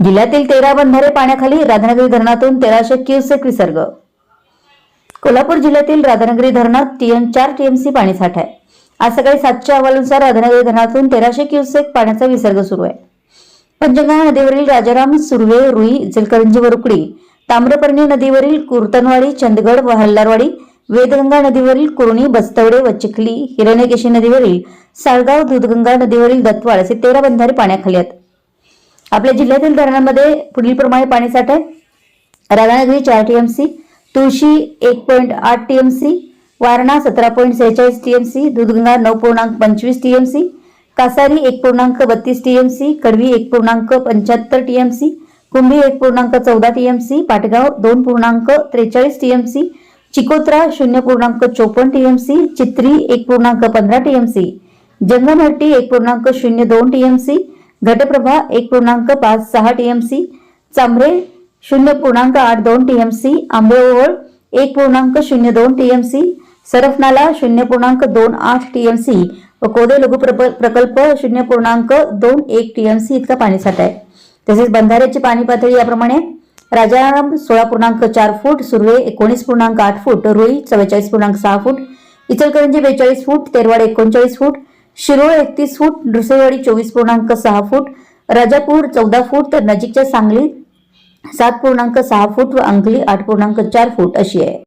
जिल्ह्यातील तेरा बंधारे पाण्याखाली राधानगरी धरणातून तेराशे क्युसेक विसर्ग. कोल्हापूर जिल्ह्यातील राधानगरी धरणात टीएम चार टीएमसी पाणी साठा आहे. आज सकाळी सातच्या अहवालानुसार राधानगरी धरणातून तेराशे क्युसेक पाण्याचा विसर्ग सुरू आहे. पंचगंगा नदीवरील राजाराम सुर्वे रुई जलकरंजी वरुकडी रुकडी ताम्रपर्णी नदीवरील कुर्तनवाडी चंदगड व हल्लारवाडी वेदगंगा नदीवरील कुरुणी बस्तवडे व चिखली हिरण्यकेशी नदीवरील साळगाव दूधगंगा नदीवरील दत्तवाड असे तेरा बंधारे पाण्याखाली आहेत. आपल्या जिल्ह्यातील धरणांमध्ये पुढील प्रमाणे पाणीसाठा आहे. राधानगरी चार टीएमसी तुळशी एक पॉईंट आठ टीएमसी वारणा सतरा पॉईंट सेहेचाळीस टीएमसी दूधगंगा नऊ पूर्णांक पंचवीस टीएमसी कासारी एक पूर्णांक बत्तीस टीएमसी कडवी एक पूर्णांक पंच्याहत्तर टीएमसी कुंभी एक पूर्णांक चौदा टीएमसी पाटगाव दोन पूर्णांक त्रेचाळीस टीएमसी चिकोत्रा शून्य पूर्णांक चोपन्न टीएमसी चित्री एक पूर्णांक पंधरा टीएमसी जंगमहट्टी एक पूर्णांक शून्य दोन टीएमसी घटप्रभा एक पूर्णांक पाच सहा टीएमसी चांभरे शून्य पूर्णांक आठ दोन टीएमसी आंबेओळ एक पूर्णांक शून्य दोन टीएमसी सरफनाला शून्य पूर्णांक दोन आठ टीएमसी व कोदे लघु प्रकल्प शून्य पूर्णांक दोन एक टीएमसी इतका पाणीसाठा आहे. तसेच बंधाऱ्याची पाणी पातळी याप्रमाणे राजाराम सोळा पूर्णांक चार फूट सुर्वे एकोणीस पूर्णांक आठ फूट रुई चव्वेचाळीस पूर्णांक सहा फूट इचलकरंजी बेचाळीस फूट तेरवाड एकोणचाळीस फूट शिरोळ एकतीस फूट नृसिंहवाडी चोवीस पूर्णांक सहा फूट राजापूर चौदा फूट तर नजीकच्या सांगली सात पूर्णांक सहा फूट व अंकली आठ पूर्णांक चार फूट अशी आहे.